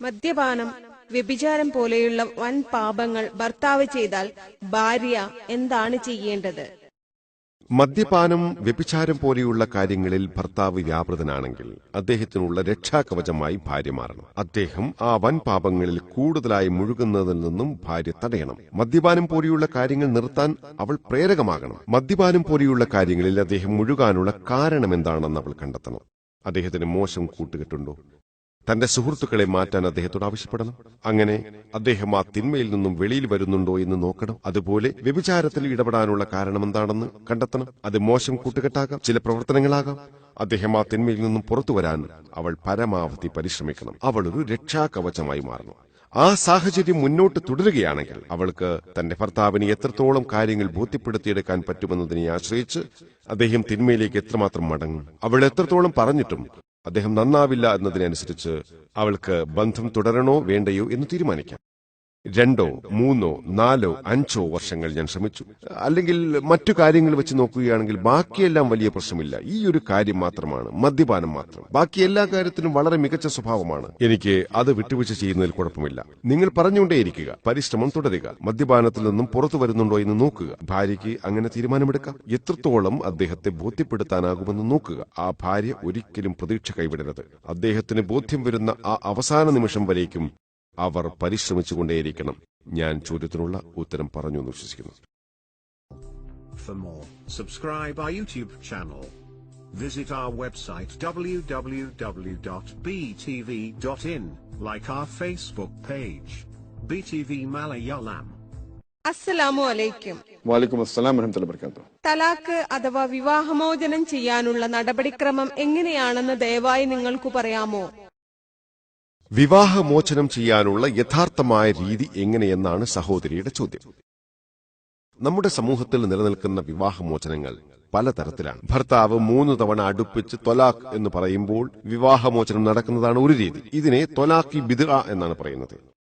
മദ്യപാനം വ്യഭിചാരം പോലെയുള്ള വൻ പാപങ്ങൾ ഭർത്താവ് ചെയ്താൽ ഭാര്യ എന്താണ് ചെയ്യേണ്ടത്? മദ്യപാനം വ്യഭിചാരം പോലെയുള്ള കാര്യങ്ങളിൽ ഭർത്താവ് വ്യാപൃതനാണെങ്കിൽ അദ്ദേഹത്തിനുള്ള രക്ഷാകവചമായി ഭാര്യ മാറണം. അദ്ദേഹം ആ വൻ പാപങ്ങളിൽ കൂടുതലായി മുഴുകുന്നതിൽ നിന്നും ഭാര്യ തടയണം. മദ്യപാനം പോലെയുള്ള കാര്യങ്ങൾ നിർത്താൻ അവൾ പ്രേരകമാകണം. മദ്യപാനം പോലെയുള്ള കാര്യങ്ങളിൽ അദ്ദേഹം മുഴുകാനുള്ള കാരണമെന്താണെന്ന് അവൾ കണ്ടെത്തണം. അദ്ദേഹത്തിന് മോശം കൂട്ടുകെട്ടുണ്ടോ? തന്റെ സുഹൃത്തുക്കളെ മാറ്റാൻ അദ്ദേഹത്തോട് ആവശ്യപ്പെടണം. അങ്ങനെ അദ്ദേഹം ആ തിന്മയിൽ നിന്നും വെളിയിൽ വരുന്നുണ്ടോ എന്ന് നോക്കണം. അതുപോലെ വ്യഭിചാരത്തിൽ ഇടപെടാനുള്ള കാരണം എന്താണെന്ന് കണ്ടെത്തണം. അത് മോശം കൂട്ടുകെട്ടാകാം. ചില പ്രവർത്തനങ്ങളാകാം. അദ്ദേഹം ആ തിന്മയിൽ നിന്നും പുറത്തു വരാൻ അവൾ പരമാവധി പരിശ്രമിക്കണം. അവൾ ഒരു രക്ഷാകവചമായി മാറണം ആ സാഹചര്യം മുന്നോട്ട് തുടരുകയാണെങ്കിൽ അവൾക്ക് തന്റെ ഭർത്താവിന് എത്രത്തോളം കാര്യങ്ങൾ ബോധ്യപ്പെടുത്തിയെടുക്കാൻ പറ്റുമെന്നതിനെ ആശ്രയിച്ച് അദ്ദേഹം തിന്മയിലേക്ക് എത്രമാത്രം മടങ്ങും. അവൾ എത്രത്തോളം പറഞ്ഞിട്ടും അദ്ദേഹം നന്നാവില്ല എന്നതിനനുസരിച്ച് അവൾക്ക് ബന്ധം തുടരണോ വേണ്ടയോ എന്ന് തീരുമാനിക്കാം. രണ്ടോ മൂന്നോ നാലോ അഞ്ചോ വർഷങ്ങൾ ഞാൻ ശ്രമിച്ചു. അല്ലെങ്കിൽ മറ്റു കാര്യങ്ങൾ വെച്ച് നോക്കുകയാണെങ്കിൽ ബാക്കിയെല്ലാം വലിയ പ്രശ്നമില്ല. ഈ ഒരു കാര്യം മാത്രമാണ് മദ്യപാനം മാത്രം. ബാക്കി എല്ലാ കാര്യത്തിനും വളരെ മികച്ച സ്വഭാവമാണ്. എനിക്ക് അത് വിട്ടുവീഴ്ച ചെയ്യുന്നതിൽ കുഴപ്പമില്ല. നിങ്ങൾ പറഞ്ഞുകൊണ്ടേയിരിക്കുക പരിശ്രമം തുടരുക മദ്യപാനത്തിൽ നിന്നും പുറത്തു വരുന്നുണ്ടോ എന്ന് നോക്കുക ഭാര്യയ്ക്ക് അങ്ങനെ തീരുമാനമെടുക്കാം. എത്രത്തോളം അദ്ദേഹത്തെ ബോധ്യപ്പെടുത്താനാകുമെന്ന് നോക്കുക. ആ ഭാര്യ ഒരിക്കലും പ്രതീക്ഷ കൈവിടരുത്. അദ്ദേഹത്തിന് ബോധ്യം വരുന്ന ആ അവസാന നിമിഷം വരേക്കും അവർ പരിശ്രമിച്ചുകൊണ്ടേയിരിക്കണം. ഞാൻ ചോദ്യത്തിനുള്ള ഉത്തരം പറഞ്ഞു എന്ന് വിശ്വസിക്കുന്നു. For more, subscribe our YouTube channel. Visit our website www.btv.in, like our Facebook page, BTV Malayalam. അസ്സലാമു അലൈക്കും വാലിക്കും അസ്സലാം വരഹമുല്ല വർക്കാത്തു തലാക്ക് അഥവാ വിവാഹമോചനം ചെയ്യാനുള്ള നടപടിക്രമം എങ്ങനെയാണെന്ന് ദയവായി നിങ്ങൾക്ക് പറയാമോ വിവാഹമോചനം ചെയ്യാനുള്ള യഥാർത്ഥമായ രീതി എങ്ങനെയെന്നാണ് സഹോദരിയുടെ ചോദ്യം. നമ്മുടെ സമൂഹത്തിൽ നിലനിൽക്കുന്ന വിവാഹമോചനങ്ങൾ പലതരത്തിലാണ്. ഭർത്താവ് മൂന്ന് തവണ അടുപ്പിച്ച് തൊലാഖ് എന്ന് പറയുമ്പോൾ വിവാഹമോചനം നടക്കുന്നതാണ് ഒരു രീതി. ഇതിനെ തൊലാഖി ബിദ എന്നാണ് പറയുന്നത്.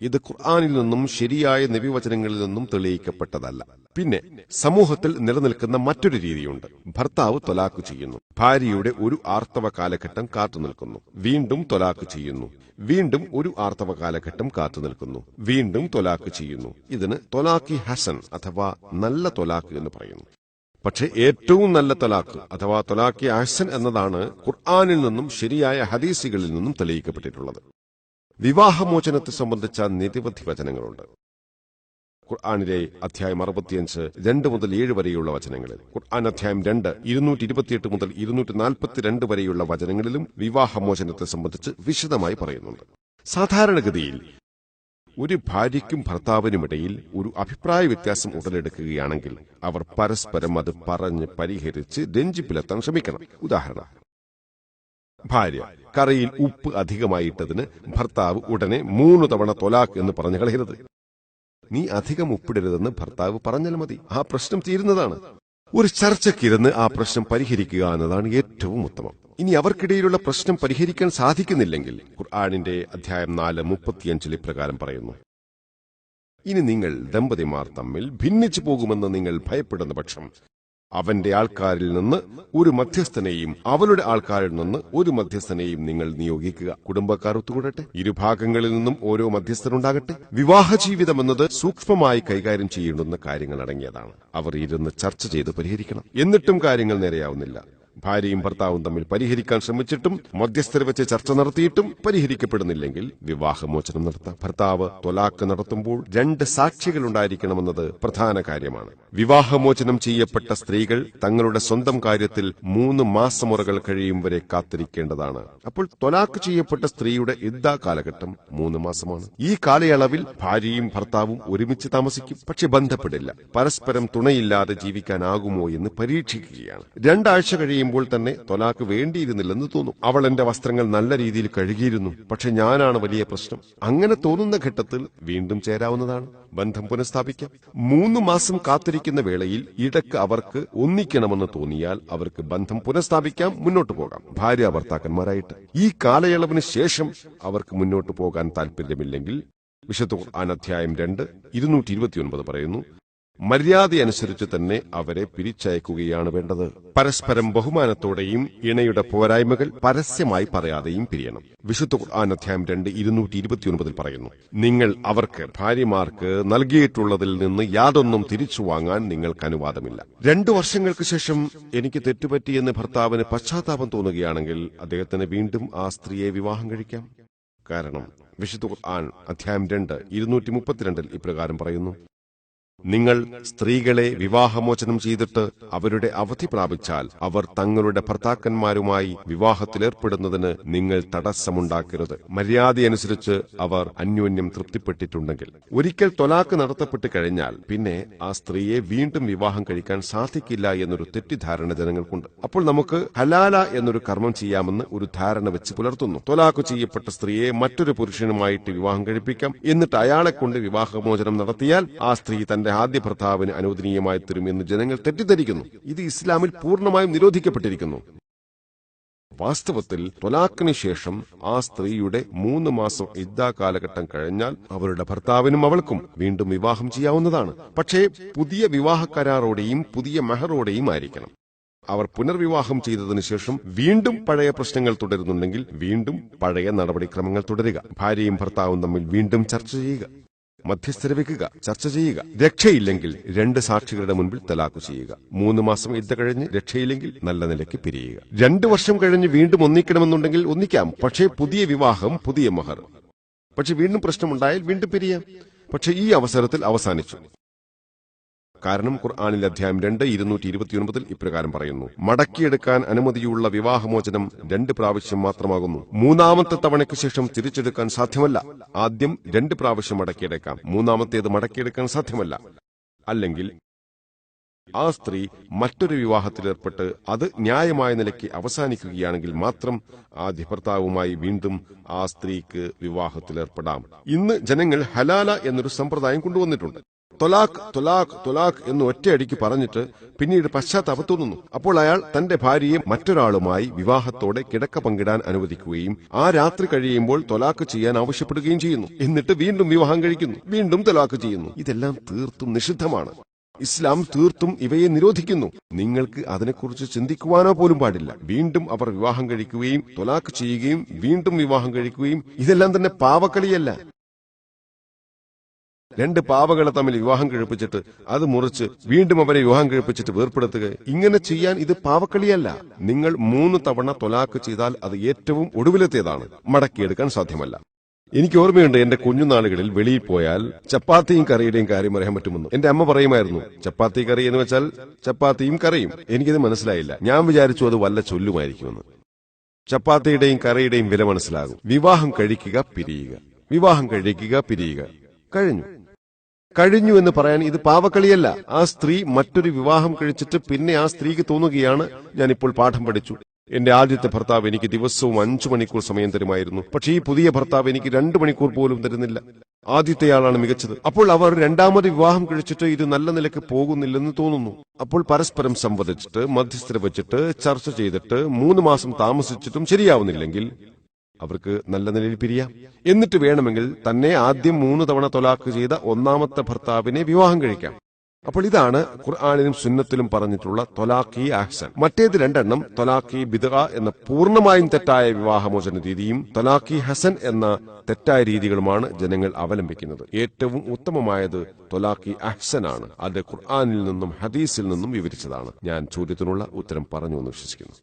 ഇത് ഖുർആാനിൽ നിന്നും ശരിയായ നബിവചനങ്ങളിൽ നിന്നും തെളിയിക്കപ്പെട്ടതല്ല. പിന്നെ സമൂഹത്തിൽ നിലനിൽക്കുന്ന മറ്റൊരു രീതിയുണ്ട്. ഭർത്താവ് തൊലാക്ക് ചെയ്യുന്നു. ഭാര്യയുടെ ഒരു ആർത്തവ കാലഘട്ടം കാത്തുനിൽക്കുന്നു വീണ്ടും തൊലാക്ക് ചെയ്യുന്നു. വീണ്ടും ഒരു ആർത്തവ കാലഘട്ടം കാത്തുനിൽക്കുന്നു വീണ്ടും തൊലാക്ക് ചെയ്യുന്നു. ഇതിന് തൊലാക്കി ഹസൻ അഥവാ നല്ല തൊലാക്ക് എന്ന് പറയുന്നു. പക്ഷേ ഏറ്റവും നല്ല തലാഖ് അഥവാ തൊലാക്കി അഹ്സൻ എന്നതാണ് ഖുർആാനിൽ നിന്നും ശരിയായ ഹദീസുകളിൽ നിന്നും തെളിയിക്കപ്പെട്ടിട്ടുള്ളത്. വിവാഹമോചനത്തെ സംബന്ധിച്ച നിരവധി വചനങ്ങളുണ്ട്. ഖുർആാനിലെ അധ്യായം അറുപത്തിയഞ്ച് രണ്ട് മുതൽ ഏഴ് വരെയുള്ള വചനങ്ങളിൽ ഖുർആൻ അധ്യായം രണ്ട് ഇരുന്നൂറ്റി ഇരുപത്തിയെട്ട് മുതൽ ഇരുന്നൂറ്റി നാൽപ്പത്തിരണ്ട് വരെയുള്ള വചനങ്ങളിലും വിവാഹമോചനത്തെ സംബന്ധിച്ച് വിശദമായി പറയുന്നുണ്ട്. സാധാരണഗതിയിൽ ഒരു ഭാര്യയ്ക്കും ഭർത്താവിനുമിടയിൽ ഒരു അഭിപ്രായ വ്യത്യാസം ഉടലെടുക്കുകയാണെങ്കിൽ അവർ പരസ്പരം അത് പറഞ്ഞ് പരിഹരിച്ച് രഞ്ജിപ്പിലെത്താൻ ശ്രമിക്കണം. ഉദാഹരണം ഭാര്യ. കറിയിൽ ഉപ്പ് അധികമായിട്ടതിന് ഭർത്താവ് ഉടനെ മൂന്ന് തവണ തൊലാക്ക് എന്ന് പറഞ്ഞു കളയരുത്. നീ അധികം ഉപ്പിടരുതെന്ന് ഭർത്താവ് പറഞ്ഞാൽ മതി. ആ പ്രശ്നം തീരുന്നതാണ്. ഒരു ചർച്ചക്കിരുന്ന് ആ പ്രശ്നം പരിഹരിക്കുക എന്നതാണ് ഏറ്റവും ഉത്തമം. ഇനി അവർക്കിടയിലുള്ള പ്രശ്നം പരിഹരിക്കാൻ സാധിക്കുന്നില്ലെങ്കിൽ ഖുർആാനിന്റെ അധ്യായം നാല് മുപ്പത്തിയഞ്ചിൽ ഇപ്രകാരം പറയുന്നു. ഇനി നിങ്ങൾ ദമ്പതിമാർ തമ്മിൽ ഭിന്നിച്ചു പോകുമെന്ന് നിങ്ങൾ ഭയപ്പെടുന്ന പക്ഷം അവന്റെ ആൾക്കാരിൽ നിന്ന് ഒരു മധ്യസ്ഥനെയും അവളുടെ ആൾക്കാരിൽ നിന്ന് ഒരു മധ്യസ്ഥനെയും നിങ്ങൾ നിയോഗിക്കുക. കുടുംബക്കാർ ഒത്തുകൂടട്ടെ. ഇരുഭാഗങ്ങളിൽ നിന്നും ഓരോ മധ്യസ്ഥനുണ്ടാകട്ടെ. വിവാഹ ജീവിതം എന്നത് സൂക്ഷ്മമായി കൈകാര്യം ചെയ്യേണ്ടുന്ന കാര്യങ്ങൾ അടങ്ങിയതാണ് അവർ ഇരുന്ന് ചർച്ച ചെയ്ത് പരിഹരിക്കണം. എന്നിട്ടും കാര്യങ്ങൾ നേരെയാവുന്നില്ല. ഭാര്യയും ഭർത്താവും തമ്മിൽ പരിഹരിക്കാൻ ശ്രമിച്ചിട്ടും മധ്യസ്ഥരെ വെച്ച് ചർച്ച നടത്തിയിട്ടും പരിഹരിക്കപ്പെടുന്നില്ലെങ്കിൽ വിവാഹമോചനം നടത്താം. ഭർത്താവ് തൊലാക്ക് നടത്തുമ്പോൾ രണ്ട് സാക്ഷികൾ ഉണ്ടായിരിക്കണമെന്നത് പ്രധാന കാര്യമാണ്. വിവാഹമോചനം ചെയ്യപ്പെട്ട സ്ത്രീകൾ തങ്ങളുടെ സ്വന്തം കാര്യത്തിൽ മൂന്ന് മാസമുറകൾ കഴിയും വരെ കാത്തിരിക്കേണ്ടതാണ്. അപ്പോൾ തൊലാക്ക് ചെയ്യപ്പെട്ട സ്ത്രീയുടെ ഇദ്ദാ കാലഘട്ടം മൂന്ന് മാസമാണ്. ഈ കാലയളവിൽ ഭാര്യയും ഭർത്താവും ഒരുമിച്ച് താമസിക്കും. പക്ഷെ ബന്ധപ്പെടില്ല. പരസ്പരം തുണയില്ലാതെ ജീവിക്കാനാകുമോ എന്ന് പരീക്ഷിക്കുകയാണ്. രണ്ടാഴ്ച കഴിയുമ്പോൾ തന്നെ തൊലാക്ക് വേണ്ടിയിരുന്നില്ലെന്ന് തോന്നും. അവൾ എന്റെ വസ്ത്രങ്ങൾ നല്ല രീതിയിൽ കഴുകിയിരുന്നു. പക്ഷെ ഞാനാണ് വലിയ പ്രശ്നം. അങ്ങനെ തോന്നുന്ന ഘട്ടത്തിൽ വീണ്ടും ചേരാവുന്നതാണ്. ബന്ധം പുനഃസ്ഥാപിക്കാം. മൂന്ന് മാസം കാത്തിരിക്കുന്ന വേളയിൽ ഇടയ്ക്ക് അവർക്ക് ഒന്നിക്കണമെന്ന് തോന്നിയാൽ അവർക്ക് ബന്ധം പുനഃസ്ഥാപിക്കാം മുന്നോട്ട് പോകാം. ഭാര്യ ഭർത്താക്കന്മാരായിട്ട്. ഈ കാലയളവിന് ശേഷം അവർക്ക് മുന്നോട്ട് പോകാൻ താല്പര്യമില്ലെങ്കിൽ വിശുദ്ധ ഖുർആൻ അധ്യായം രണ്ട് ഇരുന്നൂറ്റി ഇരുപത്തിയൊൻപത് പറയുന്നു മര്യാദയനുസരിച്ച് തന്നെ അവരെ പിരിച്ചയക്കുകയാണ് വേണ്ടത്. പരസ്പരം ബഹുമാനത്തോടെയും ഇണയുടെ പോരായ്മകൾ പരസ്യമായി പറയാതെയും പിരിയണം. വിശുദ്ധ ഖുർആൻ അധ്യായം രണ്ട് ഇരുന്നൂറ്റി ഇരുപത്തിയൊൻപതിൽ പറയുന്നു നിങ്ങൾ അവർക്ക് ഭാര്യമാർക്ക് നൽകിയിട്ടുള്ളതിൽ നിന്ന് യാതൊന്നും തിരിച്ചു വാങ്ങാൻ നിങ്ങൾക്ക് അനുവാദമില്ല. രണ്ടു വർഷങ്ങൾക്ക് ശേഷം എനിക്ക് തെറ്റുപറ്റിയെന്ന് ഭർത്താവിന് പശ്ചാത്താപം തോന്നുകയാണെങ്കിൽ അദ്ദേഹത്തിന് വീണ്ടും ആ സ്ത്രീയെ വിവാഹം കഴിക്കാം. കാരണം വിശുദ്ധ ഖുർആൻ അധ്യായം രണ്ട് ഇരുന്നൂറ്റി മുപ്പത്തിരണ്ടിൽ ഇപ്രകാരം പറയുന്നു നിങ്ങൾ സ്ത്രീകളെ വിവാഹമോചനം ചെയ്തിട്ട് അവരുടെ അവധി പ്രാപിച്ചാൽ അവർ തങ്ങളുടെ ഭർത്താക്കന്മാരുമായി വിവാഹത്തിലേർപ്പെടുന്നതിന് നിങ്ങൾ തടസ്സമുണ്ടാക്കരുത്. മര്യാദയനുസരിച്ച് അവർ അന്യോന്യം തൃപ്തിപ്പെട്ടിട്ടുണ്ടെങ്കിൽ. ഒരിക്കൽ തൊലാക്ക് നടത്തപ്പെട്ട് കഴിഞ്ഞാൽ പിന്നെ ആ സ്ത്രീയെ വീണ്ടും വിവാഹം കഴിക്കാൻ സാധിക്കില്ല എന്നൊരു തെറ്റിദ്ധാരണ ജനങ്ങൾക്കുണ്ട്. അപ്പോൾ നമുക്ക് ഹലാല എന്നൊരു കർമ്മം ചെയ്യാമെന്ന് ഒരു ധാരണ വെച്ച് പുലർത്തുന്നു. തൊലാക്ക് ചെയ്യപ്പെട്ട സ്ത്രീയെ മറ്റൊരു പുരുഷനുമായിട്ട് വിവാഹം കഴിപ്പിക്കാം. എന്നിട്ട് അയാളെ കൊണ്ട് വിവാഹമോചനം നടത്തിയാൽ ആ സ്ത്രീ തന്റെ ആദ്യ ഭർത്താവിന് അനുവദനീയമായി തീരുമെന്ന് ജനങ്ങൾ തെറ്റിദ്ധരിക്കുന്നു. ഇത് ഇസ്ലാമിൽ പൂർണമായും നിരോധിക്കപ്പെട്ടിരിക്കുന്നു. വാസ്തവത്തിൽ തൊലാക്കിന് ശേഷം ആ സ്ത്രീയുടെ മൂന്ന് മാസം ഇദ്ദാ കാലഘട്ടം കഴിഞ്ഞാൽ അവരുടെ ഭർത്താവിനും അവൾക്കും വീണ്ടും വിവാഹം ചെയ്യാവുന്നതാണ്. പക്ഷേ പുതിയ വിവാഹ കരാറോടെയും പുതിയ മെഹറോടെയും ആയിരിക്കണം. അവർ പുനർവിവാഹം ചെയ്തതിനു ശേഷം വീണ്ടും പഴയ പ്രശ്നങ്ങൾ തുടരുന്നുണ്ടെങ്കിൽ വീണ്ടും പഴയ നടപടിക്രമങ്ങൾ തുടരുക. ഭാര്യയും ഭർത്താവും തമ്മിൽ വീണ്ടും ചർച്ച ചെയ്യുക. മധ്യസ്ഥര വെക്കുക ചർച്ച ചെയ്യുക. രക്ഷയില്ലെങ്കിൽ രണ്ട് സാക്ഷികളുടെ മുൻപിൽ തലാക്കു ചെയ്യുക. മൂന്ന് മാസം ഇദ്ദ കഴിഞ്ഞ് രക്ഷയില്ലെങ്കിൽ നല്ല നിലയ്ക്ക് പിരിയുക. രണ്ടു വർഷം കഴിഞ്ഞ് വീണ്ടും ഒന്നിക്കണമെന്നുണ്ടെങ്കിൽ ഒന്നിക്കാം. പക്ഷേ പുതിയ വിവാഹം പുതിയ മഹർ. പക്ഷെ വീണ്ടും പ്രശ്നമുണ്ടായാൽ വീണ്ടും പിരിയാം. പക്ഷെ ഈ അവസരത്തിൽ അവസാനിച്ചു. കാരണം ഖുർആാനിൽ അധ്യായം രണ്ട് ഇരുന്നൂറ്റി ഇരുപത്തിയൊൻപതിൽ ഇപ്രകാരം പറയുന്നു. മടക്കിയെടുക്കാൻ അനുമതിയുള്ള വിവാഹമോചനം രണ്ട് പ്രാവശ്യം മാത്രമാകുന്നു. മൂന്നാമത്തെ തവണയ്ക്ക് ശേഷം തിരിച്ചെടുക്കാൻ സാധ്യമല്ല. ആദ്യം രണ്ട് പ്രാവശ്യം മടക്കിയെടുക്കാം. മൂന്നാമത്തേത് മടക്കിയെടുക്കാൻ സാധ്യമല്ല. അല്ലെങ്കിൽ ആ സ്ത്രീ മറ്റൊരു വിവാഹത്തിലേർപ്പെട്ട് അത് ന്യായമായ നിലയ്ക്ക് അവസാനിക്കുകയാണെങ്കിൽ മാത്രം ആദ്യ ഭർത്താവുമായി വീണ്ടും ആ സ്ത്രീക്ക് വിവാഹത്തിലേർപ്പെടാം ഇന്ന് ജനങ്ങൾ ഹലാല എന്നൊരു സമ്പ്രദായം കൊണ്ടുവന്നിട്ടുണ്ട്. തൊലാഖ് തൊലാഖ് തൊലാഖ് എന്ന് ഒറ്റയടിക്ക് പറഞ്ഞിട്ട് പിന്നീട് പശ്ചാത്താപം അപ്പോൾ അയാൾ തന്റെ ഭാര്യയെ മറ്റൊരാളുമായി വിവാഹത്തോടെ കിടക്ക പങ്കിടാൻ അനുവദിക്കുകയും ആ രാത്രി കഴിയുമ്പോൾ തൊലാക്ക് ചെയ്യാൻ ആവശ്യപ്പെടുകയും ചെയ്യുന്നു. എന്നിട്ട് വീണ്ടും വിവാഹം കഴിക്കുന്നു. വീണ്ടും തൊലാക്ക് ചെയ്യുന്നു. ഇതെല്ലാം തീർത്തും നിഷിദ്ധമാണ്. ഇസ്ലാം തീർത്തും ഇവയെ നിരോധിക്കുന്നു. നിങ്ങൾക്ക് അതിനെക്കുറിച്ച് ചിന്തിക്കുവാനോ പോലും പാടില്ല. വീണ്ടും അവർ വിവാഹം കഴിക്കുകയും തൊലാക്ക് ചെയ്യുകയും വീണ്ടും വിവാഹം കഴിക്കുകയും ഇതെല്ലാം തന്നെ പാവക്കളിയല്ല. രണ്ട് പാവകളെ തമ്മിൽ വിവാഹം കഴിപ്പിച്ചിട്ട് അത് മുറിച്ച് വീണ്ടും അവരെ വിവാഹം കഴിപ്പിച്ചിട്ട് വേർപ്പെടുത്തുക. ഇങ്ങനെ ചെയ്യാൻ ഇത് പാവക്കളിയല്ല. നിങ്ങൾ മൂന്ന് തവണ തൊലാക്ക് ചെയ്താൽ അത് ഏറ്റവും ഒടുവിലത്തേതാണ്. മടക്കിയെടുക്കാൻ സാധ്യമല്ല. എനിക്ക് ഓർമ്മയുണ്ട് എന്റെ കുഞ്ഞുനാളുകളിൽ വെളിയിൽ പോയാൽ ചപ്പാത്തിയും കറിയുടെയും കാര്യം പറയാൻ പറ്റുമെന്ന്. എന്റെ അമ്മ പറയുമായിരുന്നു ചപ്പാത്തി കറി എന്ന് വെച്ചാൽ ചപ്പാത്തിയും കറിയും. എനിക്കത് മനസ്സിലായില്ല. ഞാൻ വിചാരിച്ചു അത് വല്ല ചൊല്ലുമായിരിക്കുമെന്ന്. ചപ്പാത്തിയുടെയും കറിയുടെയും വില മനസ്സിലാകും. വിവാഹം കഴിക്കുക പിരിയുക. വിവാഹം കഴിക്കുക പിരിയുക. കഴിഞ്ഞു. കഴിഞ്ഞു എന്ന് പറയാൻ ഇത് പാവക്കളിയല്ല. ആ സ്ത്രീ മറ്റൊരു വിവാഹം കഴിച്ചിട്ട് പിന്നെ ആ സ്ത്രീക്ക് തോന്നുകയാണ്. ഞാൻ ഇപ്പോൾ പാഠം പഠിച്ചു. എന്റെ ആദ്യത്തെ ഭർത്താവ് എനിക്ക് ദിവസവും അഞ്ചു മണിക്കൂർ സമയം തരുമായിരുന്നു. പക്ഷെ ഈ പുതിയ ഭർത്താവ് എനിക്ക് രണ്ടു മണിക്കൂർ പോലും തരുന്നില്ല. ആദ്യത്തെയാളാണ് മികച്ചത്. അപ്പോൾ അവർ രണ്ടാമത് വിവാഹം കഴിച്ചിട്ട് ഇത് നല്ല നിലയ്ക്ക് പോകുന്നില്ലെന്ന് തോന്നുന്നു. അപ്പോൾ പരസ്പരം സംവദിച്ചിട്ട് മധ്യസ്ഥര വെച്ചിട്ട് ചർച്ച ചെയ്തിട്ട് മൂന്ന് മാസം താമസിച്ചിട്ടും ശരിയാവുന്നില്ലെങ്കിൽ അവർക്ക് നല്ല നിലയിൽ പിരിയാം. എന്നിട്ട് വേണമെങ്കിൽ തന്നെ ആദ്യം മൂന്ന് തവണ തൊലാക്ക് ചെയ്ത ഒന്നാമത്തെ ഭർത്താവിനെ വിവാഹം കഴിക്കാം. അപ്പോൾ ഇതാണ് ഖുർആാനിലും സുന്നത്തിലും പറഞ്ഞിട്ടുള്ള തൊലാഖി ആഹ്സൻ മറ്റേത് രണ്ടെണ്ണം തൊലാഖി ബിദ എന്ന പൂർണമായും തെറ്റായ വിവാഹമോചന രീതിയും തൊലാഖി ഹസൻ എന്ന തെറ്റായ രീതികളുമാണ് ജനങ്ങൾ അവലംബിക്കുന്നത്. ഏറ്റവും ഉത്തമമായത് തൊലാഖി അഹ്സൻ ആണ് അത് ഖുർആാനിൽ നിന്നും ഹദീസിൽ നിന്നും വിവരിച്ചതാണ്. ഞാൻ ചോദ്യത്തിനുള്ള ഉത്തരം പറഞ്ഞു എന്ന് വിശ്വസിക്കുന്നു.